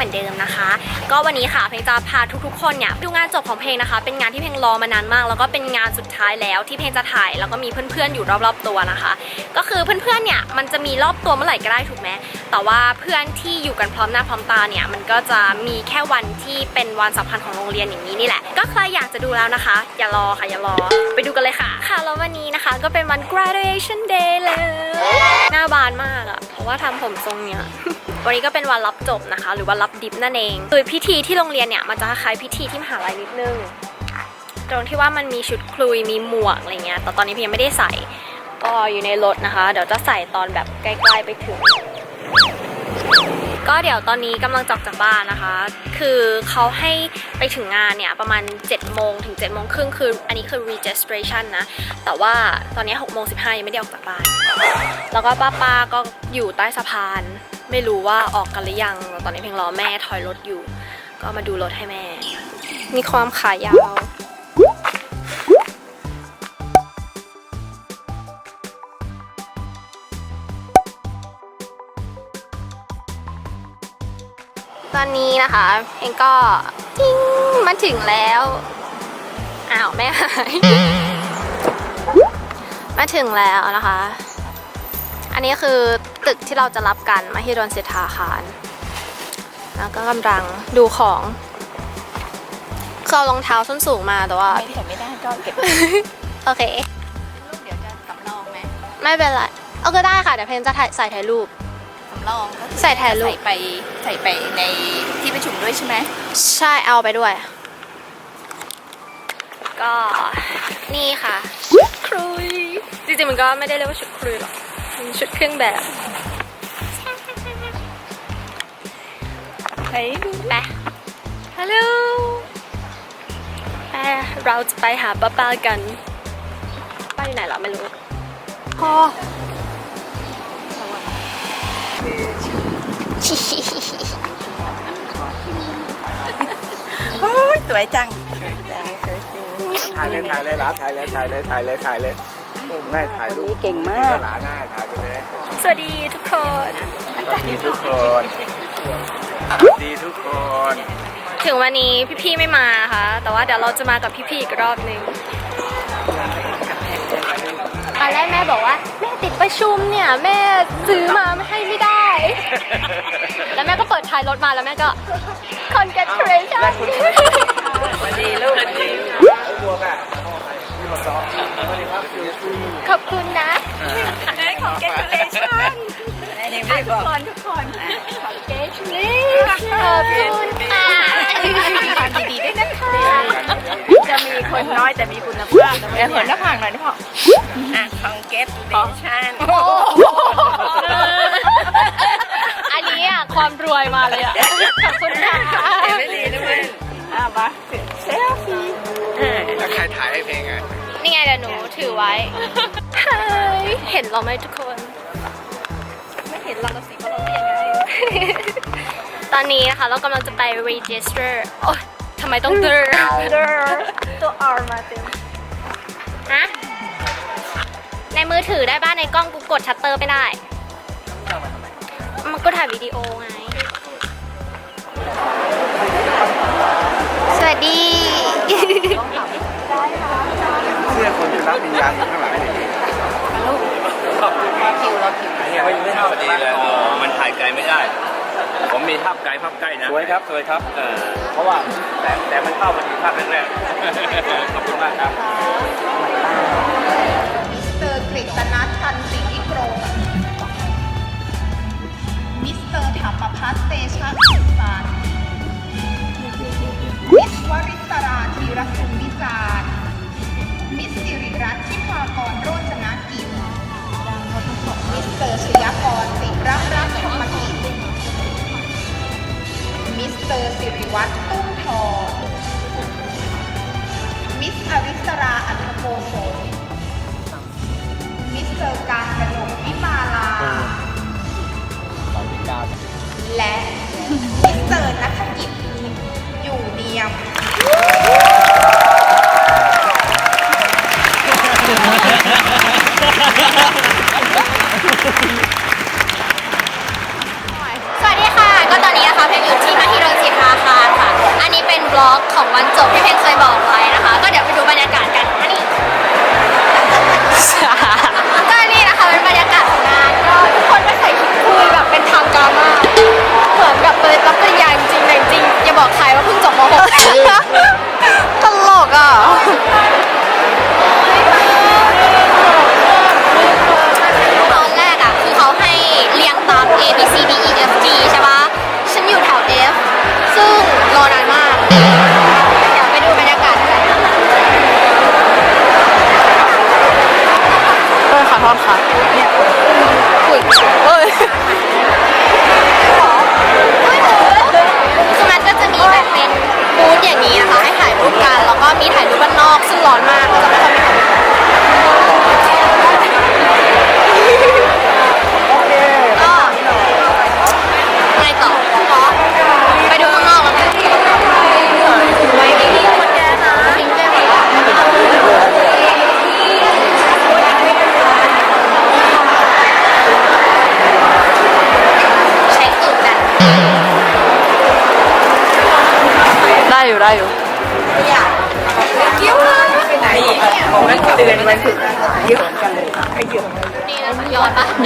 ลง ก็วันนี้ค่ะเพลงจะพาทุกๆ คนเนี่ยดูงานจบของเพลงนะคะ เป็นงานที่เพลงรอมานานมาก แล้วก็เป็นงานสุดท้ายแล้วที่เพลงจะถ่ายแล้วก็มีเพื่อนๆอยู่รอบๆตัวนะคะ ก็คือเพื่อนๆเนี่ยมันจะมีรอบตัวเมื่อไหร่ก็ได้ถูกไหมแต่ว่าเพื่อนที่อยู่กันพร้อมหน้าพร้อมตาเนี่ยมันก็จะมีแค่วันที่เป็นวันสำคัญของโรงเรียนอย่างนี้นี่แหละ ก็ใครอยากจะดูแล้วนะคะ อย่ารอค่ะอย่ารอ ไปดูกันเลยค่ะ ค่ะแล้ววันนี้นะคะก็เป็นวัน graduation day เลยหน้าบานมากอะเพราะว่าทำผมทรงเนี้ยวันนี้ก็เป็นวันรับจบนะคะ หรือว่ารับดิฟนั่นเองคือพิธีที่โรงเรียนเนี่ยมันจะคล้ายพิธีที่มหาลัยนิดนึง ตรงที่ว่ามันมีชุดคลุยมีหมวกอะไรเงี้ยแต่ตอนนี้พี่ยังไม่ได้ใส่ก็อยู่ในรถนะคะ เดี๋ยวจะใส่ตอนแบบใกล้ๆไปถึง ก็เดี๋ยวตอนนี้กำลังจอกจากบ้านนะคะ คือเขาให้ไปถึงงานเนี่ยประมาณ 7 โมงถึง 7 โมงครึ่งคืออันนี้คือ registration นะ แต่ว่าตอนนี้6โมง15ยังไม่ได้ออกจากบ้าน แล้วก็ป้าป้าๆก็อยู่ใต้สะพาน ไม่รู้ว่าออกกันหรือยังตอนนี้เพียงรอแม่ถอยรถอยู่ ก็มาดูรถให้แม่ มีความขายาวตอนนี้นะคะเองก็ติ้งมาถึงแล้วอ้าวแม่หายมาถึงแล้วนะคะ อันนี้คือ ตึกที่เราจะรับกันมาฮิดอนเซธาคาร แล้วก็กำลังดูของคือเอารองเท้าส้นสูงมาแต่ว่า ไม่ใส่ไม่ได้ก็เก็บโอเครูปเดี๋ยวจะสำรองไหมไม่เป็นไรเอาก็ได้ค่ะเดี๋ยวเพนจะถ่ายใส่ถ่ายรูปสำรองก็คือใส่ถ่ายรูปใส่ไปใส่ไปในที่ประชุมด้วยใช่ไหมใช่เอาไปด้วย ก็นี่ค่ะชุดครุยจริงๆมันก็ไม่ได้เรียกว่าชุดครุยหรอกมันชุดเครื่องแบบ เฮ้ยดูไปฮัลโหลไปเราจะไปหาป้าป้ากันป้าอยู่ไหนเหรอไม่รู้พอโอ้ยสวยจังถ่ายเลยถ่ายเลยหลาถ่ายเลยถ่ายเลยถ่ายเลยถ่ายเลยแม่ถ่ายรูปเก่งมากหลาหน้าถ่ายไปเลยสวัสดีทุกคนสวัสดีทุกคนสวัส ดีทุกคน ถึงวันนี้พี่ๆไม่มาค่ะ แต่ว่าเดี๋ยวเราจะมากับพี่ๆอีกรอบหนึ่งตอนแรกแม่บอกว่า แม่ติดประชุมเนี่ย แม่ซื้อมาไม่ให้ไม่ได้ แล้วแม่ก็เปิดท้ายรถมาแล้วแม่ก็ congratulation สวัสดีลูกสวัสดีบวกอะขอบคุณนะได้ของเกตูเลชั่นยังไม่บอกทุกคน ขอบคุณค่ะความดีๆด้วยนะคะจะมีคนน้อยแต่มีคุณภาพเออผลหน้าผากหน่อยนี่พ่ออะของเกตูเลชั่นอันนี้อะความรวยมาเลยอะขอบคุณค่ะไม่ดีด้วยอะมาเซลฟี่แล้วใครถ่ายให้เพลงอะนี่ไงเดี๋ยวหนูถือไว้ฮายเห็นเราไหมทุกคน ไม่เห็นเราละสิว่าเราเป็นยังไง ตอนนี้นะคะเรากำลังจะไป register โอ๊ยทำไมต้อง dur ตัว R มาเต็มฮะ ในมือถือได้บ้านในกล้องกูกดชัตเตอร์ไม่ได้ มันก็ถ่ายวิดีโอไง สวัสดีเสื้อคนจะรับวิญญาณอยู่ข้างหลังนี่คิวเราคิวเนี่ยไม่ไม่เท่าพอดีเลยอ๋อมันถ่ายไกลไม่ได้ ผมมีภาพไกลภาพใกล้นะสวยครับสวยครับเออเพราะว่าแต่แต่มันเข้าพอดีภาพแรกๆขอบคุณมากครับมิสเตอร์กฤษณัทชันศรีวิกรมมิสเตอร์ธรรมพัฒน์เตชะสุสานมิสวริศราธีรคุณวิจารณ์มิสสิริรัตน์ทิพากรโรจนกิจมิสเตอร์ชยากรศิรักรักธรรมกิจ มิสเตอร์สิริวัตรตุ้มทอง มิสอริสราอัธโกศลมิสเตอร์การกระหนกวิมาลาและมิสเตอร์นักกิจอยู่เนียม สวัสดีค่ะ ก็ตอนนี้นะคะเพลงอยู่ที่ม หิดลศิลปาคารค่ะ อันนี้เป็นบล็อกของวันจบที่เพลงเคยบอกไว้นะคะ ก็เดี๋ยวไปดูบรรยากาศกันอันนี้ ก็นี่นะคะเป็นบรรยากาศของงานก็ทุกคนก็ใส่ชุดคุยแบบเป็นทางการ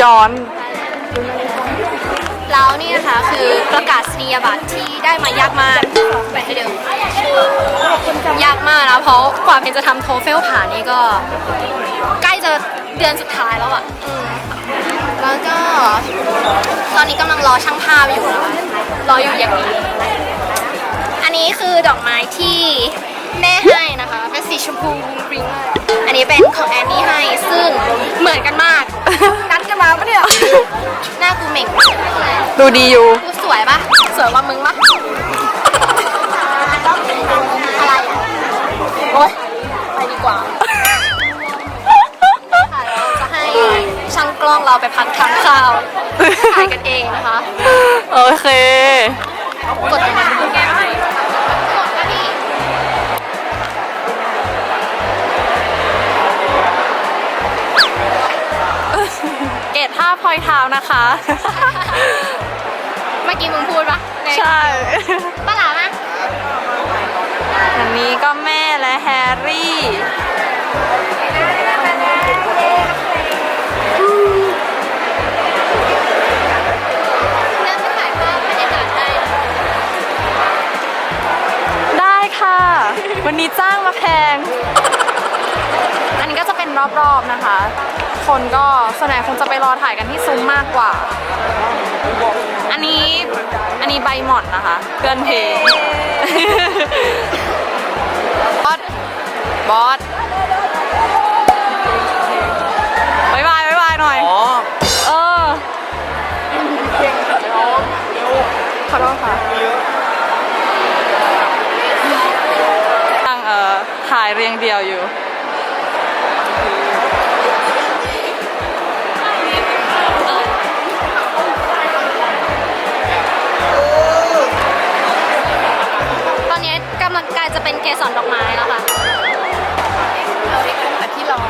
ย้อน แล้วนี่นะคะคือประกาศนียบัตรที่ได้มายากมากไปให้ดูยากมากนะเพราะกว่าเพนจะทำโทเฟลผ่านนี่ก็ ใกล้จะเดือนสุดท้ายแล้วอะอืมแล้วก็ ตอนนี้กำลังรอช่างภาพอยู่นะคะรออยู่อย่างนี้ อันนี้คือดอกไม้ที่แม่ให้นะคะ เป็นสีชมพูวุ้งกริ้งมากอั นนี้เป็นของแอนนี่ให้ ซึ่งเหมือนกันมาก นัดกันมาปะเนี่ย หน้ากูเหม่งดูดีอยู่ กูสวยปะสวยกว่ามึงปะอะไรอะโอ๊ยไปดีกว่าค่ะเราจะให้ช่างกล้องเราไปพักทานข้าวถ่ายกันเองนะคะ โอเค กดตรงนี้ก พลอยเท้านะคะ เมื่อกี้มึงพูดปะในใช่ป้าหลามะอันนี้ก็แม่และแฮร์รี่ เริ่มไปถ่ายภาพบรรยากาศได้ได้ค่ะ วันนี้จ้างมาแพง อันนี้ก็จะเป็นรอบๆนะคะ คนก็ส่วนใหญ่คงจะไปรอถ่ายกันที่ซุ้มมากกว่า อันนี้อันนี้ใบหม่อนนะคะเพื่อนเพลงบอสบอสบายบายบายบายหน่อย อ๋อ เออขอโทษค่ะตั้งเอ่อถ่ายเรียงเดียวอยู่ จะเป็นเกสรดอกไม้แล้วค่ะเราได้ขึ้นแต่ที่ร้อ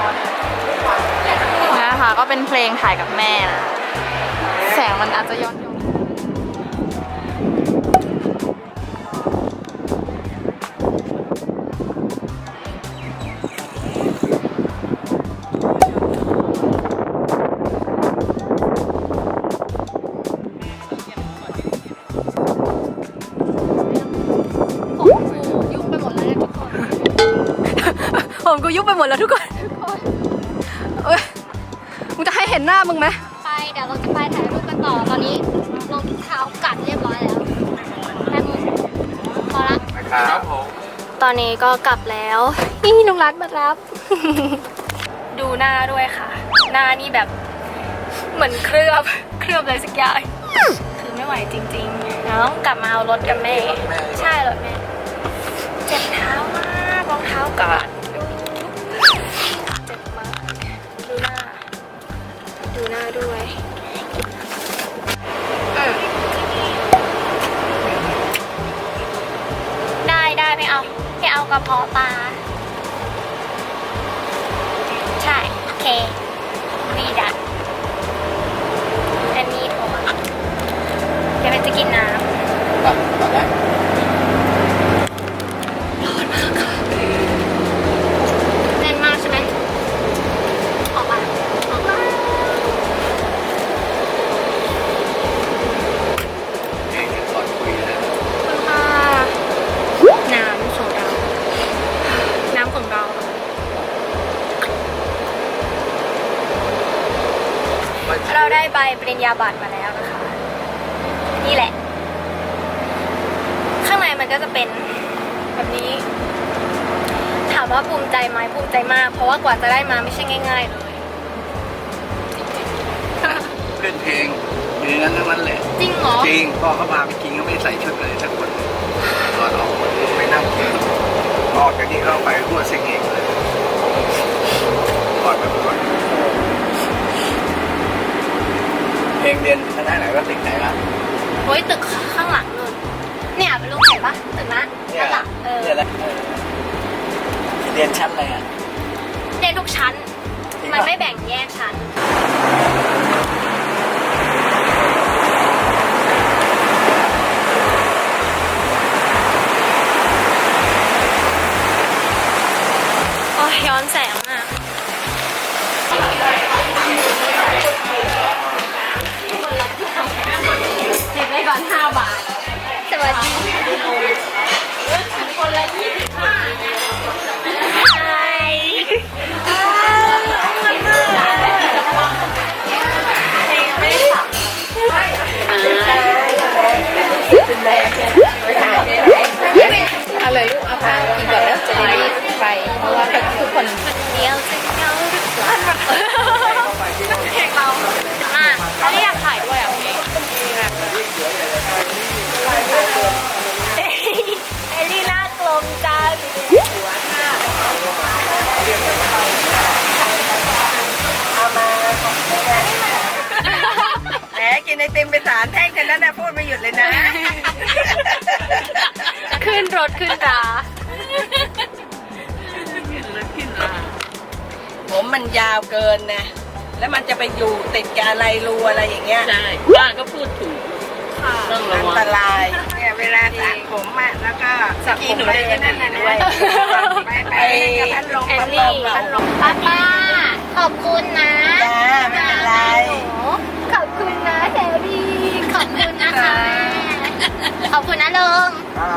นะคะก็เป็นเพลงถ่ายกับแม่นะแสงมันอาจจะย้อนย หมดแล้วทุกคนเอ้ยมึงจะให้เห็นหน้ามึงไหมไปเดี๋ยวเราจะไปถ่ายรูปกันต่อตอนนี้รองเท้ากัดเรียบร้อยแล้วแป๊บนึงพอละครับผมตอนนี้ก็กลับแล้วนี่น้องรัฐมารับ ดูหน้าด้วยค่ะ หน้านี่แบบเหมือนเคลือบเคลือบอะไรสักอย่างคือไม่ไหวจริงๆเราต้องกลับมาเอารถกับแม่ ใช่รถแม่เจ็บเท้ามากรองเท้ากัด ดูหน้าด้วยอืมได้ได้ไม่เอาไม่เอากระเพาะปลา ใช่ โอเคดีดันอันนี้ผมเดี๋ยวไปจะกินน้ำเราได้ ปริญญาบัตรมาแล้วนะคะ นี่แหละ ข้างในมันก็จะเป็นแบบนี้ ถามว่าภูมิใจไหมภูมิใจมาก เพราะว่ากว่าจะได้มาไม่ใช่ง่าย ๆ เลยเพื่อนเพลงอยู่ในนั้นทั้งนั้นแหละ จริงเหรอจริงพอเขามาไปกินก็ไม่ใส่ชุดเลยสักคนตอนออกไม่นั่งกินออกจากนี้เข้าไปหัวเซ็งเองเลยก่อนไปก่อน เพลงเรียนคณะไหนว่าติดไหนล่ะโอ้ยตึกข้างหลังนู่นเนี่ยเป็นรูปเห็นปะตึกนะเนี่ยข้างหลังเออเนี่ยแหละเรียนชั้นอะไรอะเรียนทุกชั้นจริงมันปะไม่แบ่งแยกชั้นโสวัสดีคนละ25เอาเลยลูกเอาผ้ากินก่อนแล้วจะได้รีบไป เพราะว่าทุกคนเดียวจะเหงาหรือเปล่าเพลงเรามากเขา เอลี่น่ากลมจังแหมกินไอติมไปสามแท่งแค่นั้นนะพูดไม่หยุดเลยนะขึ้นรถขึ้นราผมมันยาวเกินนะ แล้วมันจะไปอยู่ติดกับอะไรรูอะไรอย่างเงี้ย ใช่ป้าก็พูดถูกต้องระอันวังตราย เนี่ยเวลาสระผมอะแล้วก็สระผมไปนั่นน่ะด้วยไปไปกับพัดลมแอนพัดลนี่มพัดลมป้าป้าขอบคุณนะจ้าไม่เป็นไรขอบคุณนะแฮร์รี่ขอบคุณนะคะ ขอบคุณนะลุงอ่า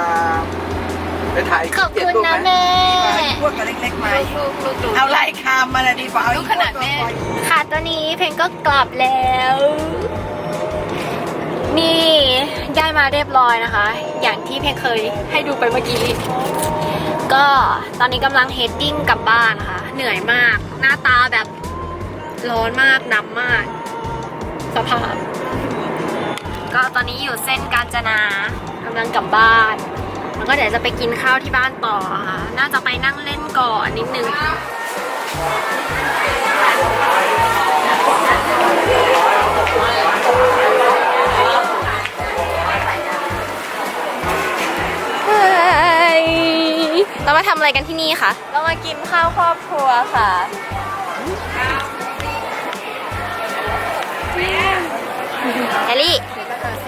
ไปถ่ายขอบคุณนะแม่พวกกับเล็กๆมาเอาไล่คามมาเลยดีกว่าเอาขนาดแม่ค่ะตอนนี้เพลงก็กลับแล้ว นี่ ย้มาเรียบร้อยนะคะ อย่างที่เพลงเคยให้ดูไปเมื่อกี้ ก็ตอนนี้กำลังเฮดดิ้งกลับบ้านนะคะ เหนื่อยมาก หน้าตาแบบร้อนมากดำมาก สภาพ ก็ตอนนี้อยู่เส้นกาญจนากำลังกลับบ้าน แล้วก็เดี๋ยวจะไปกินข้าวที่บ้านต่อค่ะ น่าจะไปนั่งเล่นก่อนนิดนึง ยเรามาทำอะไรกันที่นี่คะ เรามากินข้าวครอบครัวค่ะแฮร์รี่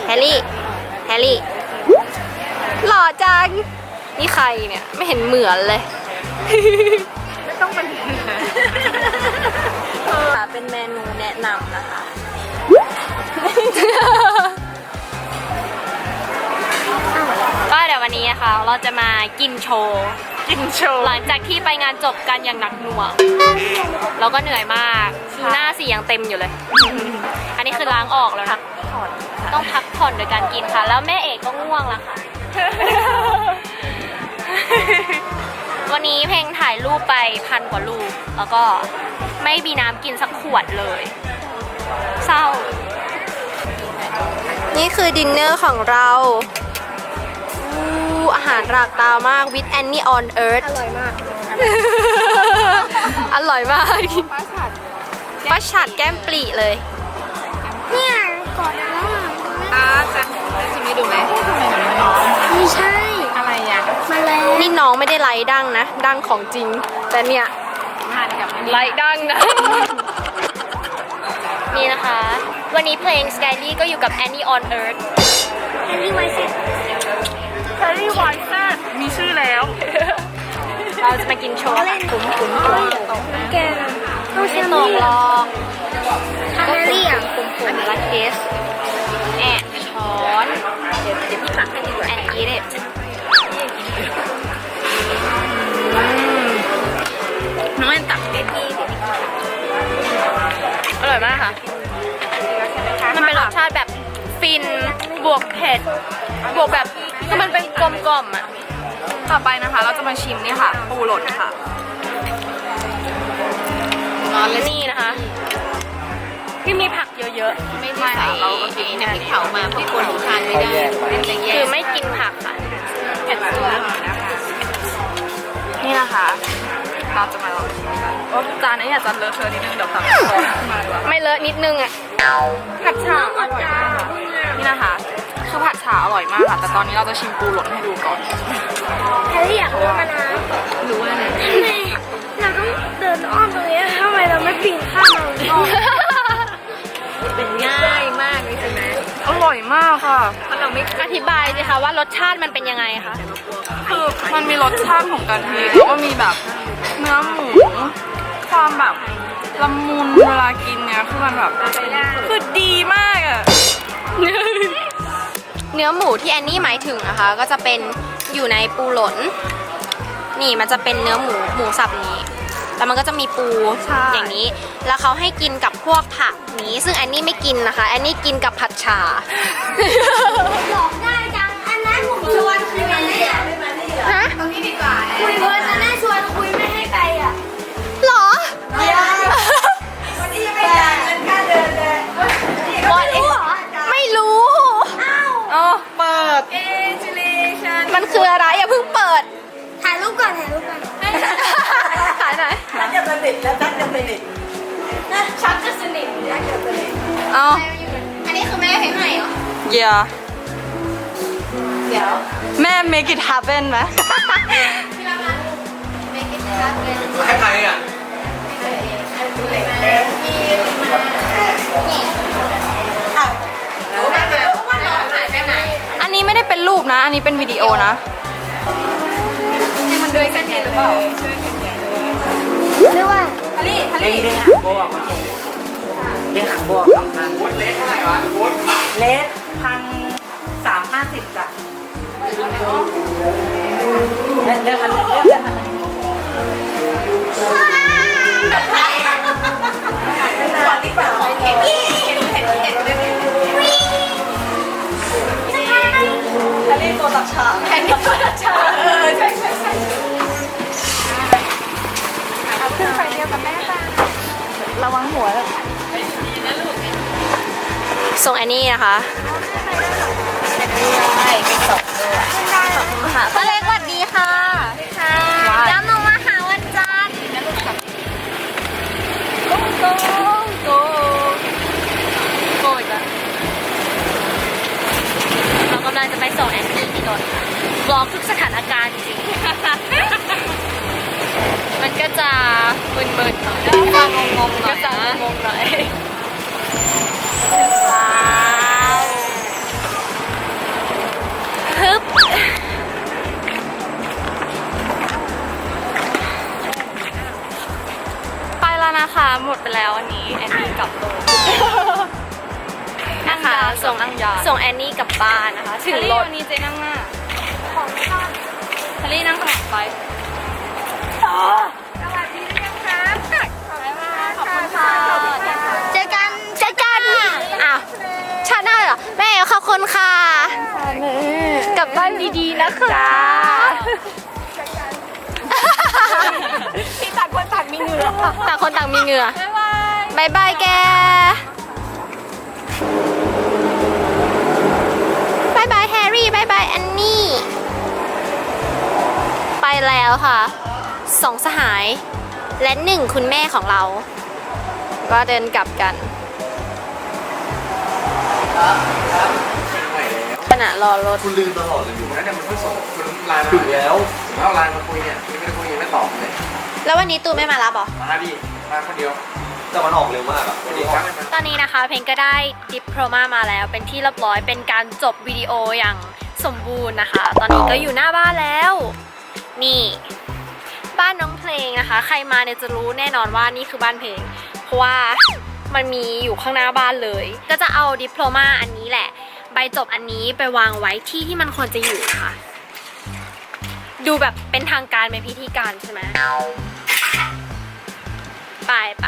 แฮร์รี่ แฮร์รี่ หล่อจัง นี่ใครเนี่ย ไม่เห็นเหมือนเลย ไม่ต้องมันเป็นเมนูแนะนำนะคะ ก็เดี๋ยววันนี้นะคะเราจะมากินโชว์ กินโชว์หลังจากที่ไปงานจบกันอย่างหนักหน่วง เราก็เหนื่อยมาก หน้าสียังเต็มอยู่เลย อันนี้คือล้างออกแล้วนะต้องพักผ่อนโดยการกินค่ะ แล้วแม่เอกก็ง่วงแล้วค่ะ วันนี้เพลงถ่ายรูปไปพันกว่ารูปแล้วก็ไม่มีน้ำกินสักขวดเลย เศร้า นี่คือดินเนอร์ของเรา อู้อาหารรากตามาก with Annie on Earth อร่อยมาก อร่อยมากป้าฉัดแก้มปลีเลย เนี่ยกอดแล้วอะอ่าจะจะไม่ดูไหมไม่ใช่ อะไรอะมาแล้วนี่น้องไม่ได้ไล่ดังนะ ดังของจริง แต่เนี่ยทานกับอันนี้ไล่ดังนะ นี่นะคะ วันนี้เพลง Skyly ก็อยู่กับ Annie on Earth Annie w i s e เราจะมากินโชว์ค่ะคุ้มคุ้มคุ้มแกต้องใช้ตกหรอกแฮร์รี่อะคุ้มคุ้มรักเทสแอนช้อนเดี๋ยวเดี๋ยวพี่ตักให้ดีกว่าแอนอีเด็ดน้องแอนตักเด็ดดีอร่อยมากค่ะสชาติแบบฟินบวกเผ็ดบวกแบบคือมันเป็นกลมกล่อมๆอะ ต่อไปนะคะ เราจะมาชิมนี่ค่ะ ปูหล่นค่ะนี่นะคะที่มีผักเยอะไม่ได้ใส่น้ำพริกเผามาเพราะคนทานไม่ได้มันจะๆแย่คือไม่กินผักค่ะเผ็ดสุดนะคะนี่นะคะเราจะมาลองชิมกันโอ้จานนี้อาจจะเลอะเทอะนิดนึงเดี๋ยวตักช้อนขึ้นมาดีกว่าไม่เลอะนิดนึงอะผัดฉ่าอร่อยมากนี่นะคะ คือผัดฉ่าอร่อยมากค่ะ แต่ตอนนี้เราจะชิมปูหล่นให้ดูก่อนแคลรี่อยากรู้มานานรู้เลยนะทำไมเราต้องเดินอ้อมตรงนี้ทำไมเราไม่ปีนข้ามเราเป็นง่ายมากเลยใช่ไหมอร่อยมากค่ะเพราะเราไม่อธิบายสิคะว่ารสชาติมันเป็นยังไงคะคือมันมีรสชาติของกะทิแล้วก็มีแบบเนื้อหมูความแบบละมุนเวลากินเนี่ยคือมันแบบคือดีมากอะ เนื้อหมูที่แอนนี่หมายถึงนะคะ ก็จะเป็นอยู่ในปูหลนนี่มันจะเป็นเนื้อหมูหมูสับนี้ แล้วมันก็จะมีปูใช่อย่างนี้ แล้วเขาให้กินกับพวกผักนี้ ซึ่งแอนนี่ไม่กินนะคะ แอนนี่กินกับผัดชาบอกได้จัง อันนั้นผมชวนคุยมาเนี่ยฮะตรงนี้ดีกว่าคุยเพื่อนจะได้ชวนคุยไม่ให้ไปอะหรอ เปิดเอจิเลชันมันคืออะไรอย่าเพิ่งเปิด ถ่ายรูปก่อนถ่ายรูปก่อนขายไหนฉันจะสนิทแล้วฉันจะสนิทนะฉันจะสนิทฉันจะสนิทเอาอันนี้คือแม่เพลงใหม่เหรอเยียเดี๋ยว แม่ make it happen ไหมพี่ละมันไม่กินครับเลยให้ใครอะอันนี้ ไม่ได้เป็นรูปนะ อันนี้เป็นวิดีโอนะมันด้วยกันเองหรือเปล่าหรือว่าเล็กเท่าไหร่วะวุ้นเลสพันสามห้าสิบจ้ะเลือกเลือกอันเลือกเลือกอัน ขึ้นไฟเดียวกับแม่ป้าระวังหัวเลยส่งแอนนี่นะคะค่ะป้าเล็กสวัสดีค่ะค่ะย้ำมาหาวันจันทร์โกโก ลังจะไปส่งแอนนี่ที่นนท์ค่ะบล็อกทุกสถานการณ์จริง มันก็จะมึนๆหน่อยก็จะงงๆหน่อยก็จะงงๆหน่อยว้าวฮึบไปแล้วนะคะ หมดไปแล้ววันนี้แอนนี่กลับโล นะคะ ส่งนั่งยาส่งแอนนี่กลับบ้านนะคะ ถึงรถวันนี้เจ๊นั่งหน้าทะลี่นั่งข้างหลังไปเจอกันเจอกันอ้าวชาติหน้าเหรอแม่ขอบคุณค่ะกลับบ้านดีๆนะคะที่ต่างคนต่างมีเหงื่อต่างคนต่างมีเหงื่อบายบายแก แล้วค่ะสองสหาย และหนึ่งคุณแม่ของเรา ก็เดินกลับกันขณะรอรถคุณลืมตลอดเลยอยู่แล้วเนี่ยมันเพิ่งส่งคุณไลน์มาถึงแล้วแล้วไลน์มาคุยเนี่ยคุณไม่ได้คุยยังไม่ตอบเลยแล้ววันนี้ตูไม่มารับเหรอมาดิมาคนเดียวแต่มันออกเร็วมากอะสวัสดีครับตอนนี้นะคะเพลงก็ได้ดิปโพรมามาแล้วเป็นที่เรียบร้อยเป็นการจบวิดีโออย่างสมบูรณ์นะคะ ตอนนี้ก็อยู่หน้าบ้านแล้ว นี่บ้านน้องเพลงนะคะ ใครมาเนี่ยจะรู้แน่นอนว่านี่คือบ้านเพลง เพราะว่ามันมีอยู่ข้างหน้าบ้านเลย ก็จะเอาดิปโลมาอันนี้แหละ ใบจบอันนี้ไปวางไว้ที่ที่มันควรจะอยู่ค่ะ ดูแบบเป็นทางการเป็นพิธีการใช่ไหมไปไป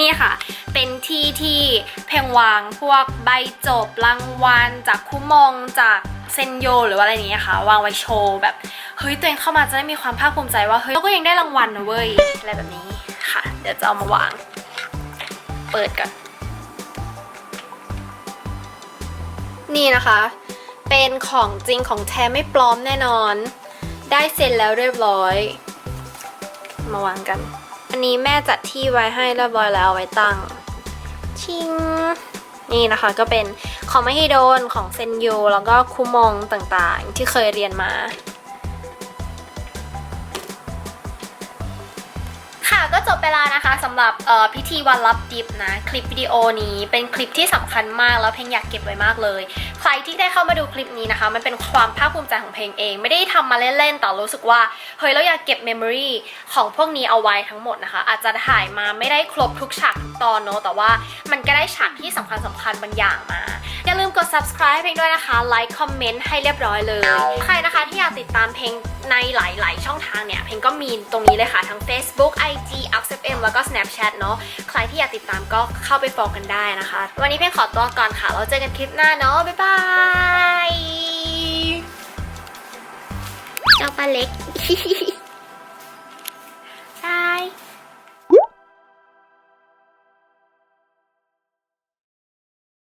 นี่ค่ะ เป็นที่ที่เพลงวางพวกใบจบรางวัลจากคู่มองจาก เซนโยหรือว่าอะไรอย่างเงี้ยค่ะวางไว้โชว์แบบเฮ้ยตัวเองเข้ามาจะได้มีความภาคภูมิใจว่าเฮ้ยเราก็ยังได้รางวัลนะเว้ยอะไรแบบนี้ค่ะ เดี๋ยวจะเอามาวาง เปิดก่อนนี่นะคะ เป็นของจริงของแท้ไม่ปลอมแน่นอน ได้เซ็นแล้วเรียบร้อย มาวางกัน อันนี้แม่จัดที่ไว้ให้เรียบร้อยแล้วเอาไว้ตั้ง ชิง นี่นะคะก็เป็น ของมหิดลของเซนยูแล้วก็คูมองต่างๆ ที่เคยเรียนมา ค่ะก็จบไปแล้วนะคะสำหรับพิธีวันรับดิบนะ คลิปวิดีโอนี้เป็นคลิปที่สำคัญมากแล้วเพลงอยากเก็บไว้มากเลย ใครที่ได้เข้ามาดูคลิปนี้นะคะ มันเป็นความภาคภูมิใจของเพลงเอง ไม่ได้ทำมาเล่นๆแต่รู้สึกว่าเฮ้ยเราอยากเก็บเมมโมรีของพวกนี้เอาไว้ทั้งหมดนะคะ อาจจะถ่ายมาไม่ได้ครบทุกฉากทุกตอนเนอะแต่ว่ามันก็ได้ฉากที่สำคัญสำคัญบางอย่างมาอย่าลืมกด subscribe เพลงด้วยนะคะ like comment ให้เรียบร้อยเลย ใครนะคะที่อยากติดตามเพลงในหลาย ๆ ช่องทางเนี่ยเพลงก็มีตรงนี้เลยค่ะทั้ง Facebook IG IG u p s m แล้วก็ Snapchat เนาะใครที่อยากติดตามก็เข้าไปฟอลกันได้นะคะ วันนี้เพียงขอตัวก่อนค่ะ เราเจอกันคลิปหน้าเนาะบ๊ายบายเจ้าปลาเล็ก บาย